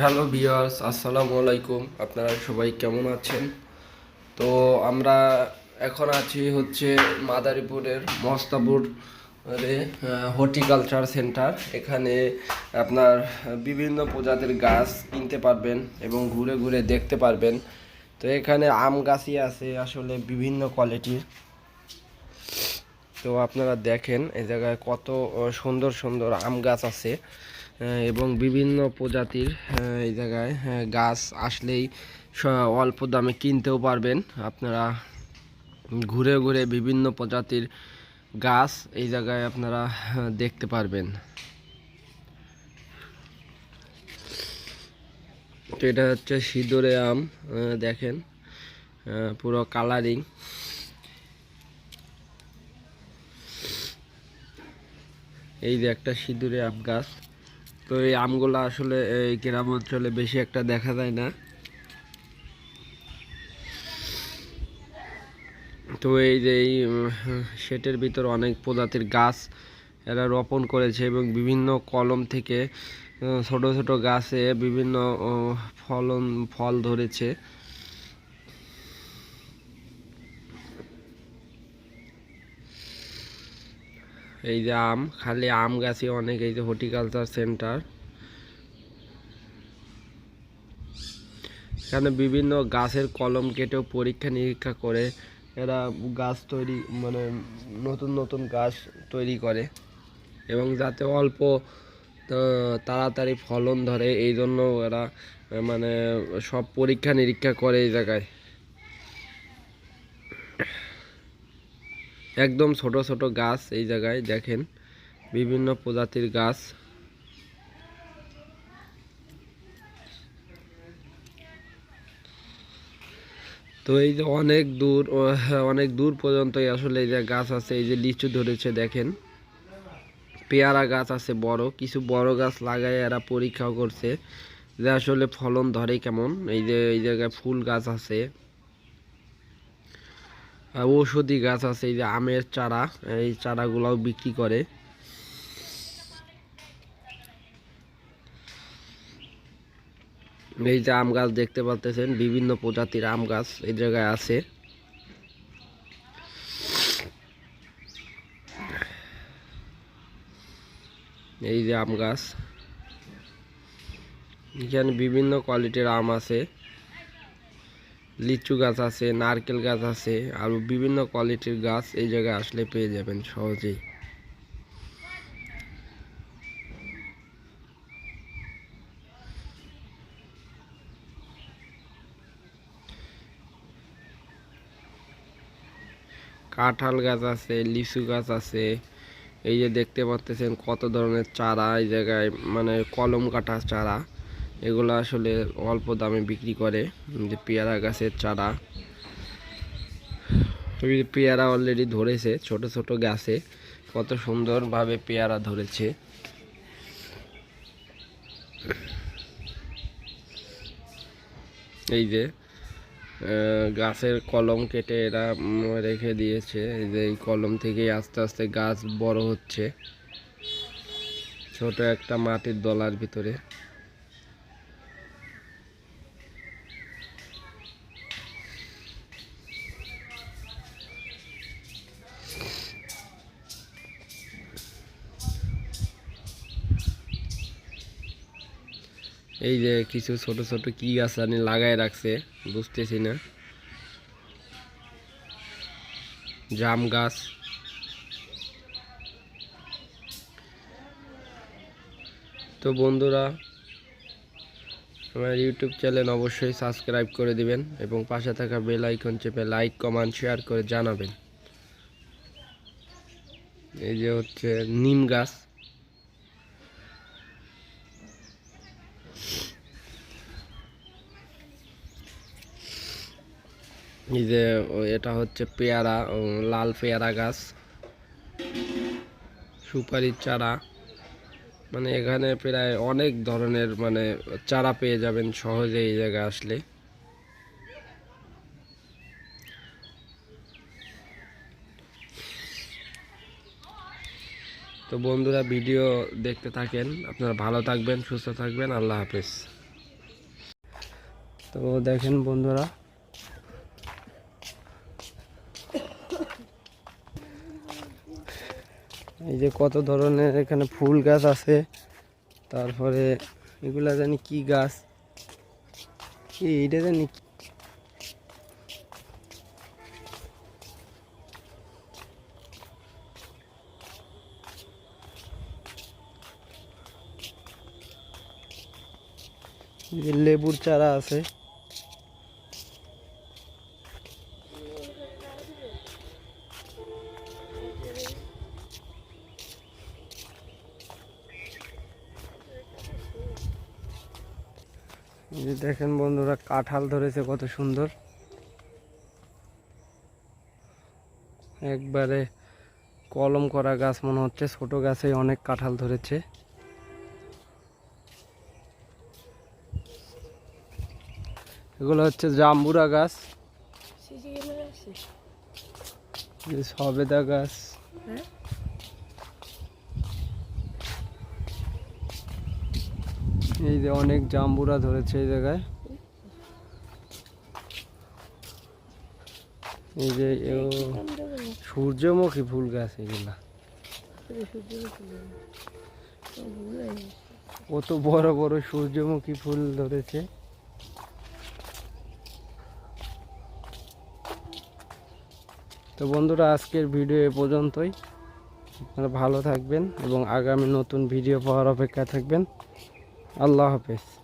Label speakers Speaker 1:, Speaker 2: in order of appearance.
Speaker 1: Hello viewers, আসসালামু আলাইকুম। আপনারা সবাই কেমন আছেন? তো আমরা এখন আছি হচ্ছে মাদারীপুরের মস্তাপুর হর্টিকালচার সেন্টার। এখানে আপনার বিভিন্ন প্রজাতির গাছ কিনতে পারবেন এবং ঘুরে ঘুরে দেখতে পারবেন। তো এখানে আম গাছই আছে আসলে বিভিন্ন কোয়ালিটির তো আপনারা দেখেন এই জায়গায় কত সুন্দর সুন্দর আম গাছ আছে। এবং বিভিন্ন প্রজাতির এই জায়গায় গাছ আসলেই অল্প দামে কিনতেও পারবেন। আপনারা ঘুরে ঘুরে বিভিন্ন প্রজাতির গাছ এই জায়গায় আপনারা দেখতে পারবেন। তো এটা হচ্ছে সিঁদুরে আম দেখেন পুরো কালারিং। এই যে একটা সিঁদুরে আম গাছ। তো এই আমগুলো আসলে এই গ্রাম অঞ্চলে বেশি একটা দেখা যায় না। তো এই যে এই শেটের ভিতর অনেক প্রজাতির গাছ এরা রোপণ করেছে এবং বিভিন্ন কলম থেকে ছোট ছোট গাছে বিভিন্ন ফলন, ফল ধরেছে। এই যে আম, খালি আম গাছই অনেক, এই যে হর্টিকালচার সেন্টার এখানে বিভিন্ন গাছের কলম কেটেও পরীক্ষা নিরীক্ষা করে এরা গাছ তৈরি মানে নতুন নতুন গাছ তৈরি করে এবং যাতে অল্প তাড়াতাড়ি ফলন ধরে, এই জন্য এরা মানে সব পরীক্ষা নিরীক্ষা করে এই জায়গায়। একদম ছোট ছোট গাছ এই জায়গায় দেখেন। বিভিন্ন প্রজাতির গাছ। তো এই যে অনেক দূর হ্যাঁ, অনেক দূর পর্যন্তই আসলে এই যে গাছ আছে এই যে লিচু ধরেছে দেখেন। পেয়ারা গাছ আছে বড় কিছু বড় গাছ লাগায় এরা পরীক্ষাও করছে যে আসলে ফলন ধরে কেমন। এই যে এই জায়গায় ফুল গাছ আছে। ঔষধি গাছ আছে, এই যে আমের চারা, এই চারাগুলাও বিক্রি করে। এই যে আম গাছ দেখতে পাচ্ছেন বিভিন্ন প্রজাতির আম গাছ এই জায়গায় আছে। এই যে আম গাছ। এখানে বিভিন্ন কোয়ালিটির আম আছে। লিচু গাছ আছে, নারকেল গাছ আছে, আরও বিভিন্ন কোয়ালিটির গাছ এই জায়গায় আসলে পেয়ে যাবেন সহজেই। কাঁঠাল গাছ আছে, লিচু গাছ আছে, এই যে দেখতে পাচ্ছেন কত ধরনের চারা এই জায়গায় মানে কলম কাটা চারা। এগুলো আসলে অল্প দামে বিক্রি করে। যে পেয়ারা গাছের চারা। পেয়ারা অলরেডি ধরেছে, ছোট ছোট গাছে। কত সুন্দরভাবে পেয়ারা ধরেছে। এই যে গাছের কলম কেটে এরা রেখে দিয়েছে। এই যে এই কলম থেকেই আস্তে আস্তে গাছ বড় হচ্ছে। ছোট একটা মাটির দলার ভিতরে। এই যে কিছু ছোট ছোট কি গাছ জানি লাগায় রাখছে, বুঝতেছি না। জাম গাছ। তো বন্ধুরা, আমার ইউটিউব চ্যানেল অবশ্যই সাবস্ক্রাইব করে দিবেন এবং পাশে থাকা বেল আইকন চেপে লাইক কমেন্ট শেয়ার করে জানাবেন। এই যে হচ্ছে নিম গাছ। এই যে এটা হচ্ছে পেয়ারা লাল পেয়ারা গাছ। সুপারির চারা। মানে এখানে প্রায় অনেক ধরনের মানে চারা পেয়ে যাবেন সহজে এই জায়গায় আসলে। তো বন্ধুরা, ভিডিও দেখতে থাকেন। আপনারা ভালো থাকবেন, সুস্থ থাকবেন। আল্লাহ হাফেজ। তো দেখেন বন্ধুরা এই যে কত ধরনের এখানে ফুল গাছ আছে, তারপরে এগুলা জানি কি গাছ? এটা জানি লেবুর চারা আছে। যে দেখেন বন্ধুরা কাঁঠাল ধরেছে কত সুন্দর। একবারে কলম করা গাছ মনে হচ্ছে ছোট গাছে অনেক কাঁঠাল ধরেছে। এগুলো হচ্ছে জাম্বুরা গাছ। সবেদা গাছ।
Speaker 2: হ্যাঁ?
Speaker 1: এই যে অনেক জাম্বুরা ধরেছে এই জায়গায়। এই যে সূর্যমুখী ফুল গাছ এগুলা। কত বড় বড় সূর্যমুখী ফুল ধরেছে। তো বন্ধুরা, আজকের ভিডিও এ পর্যন্তই। আপনারা ভালো থাকবেন এবং আগামী নতুন ভিডিও পাওয়ার অপেক্ষা থাকবেন। আল্লাহ হাফেজ।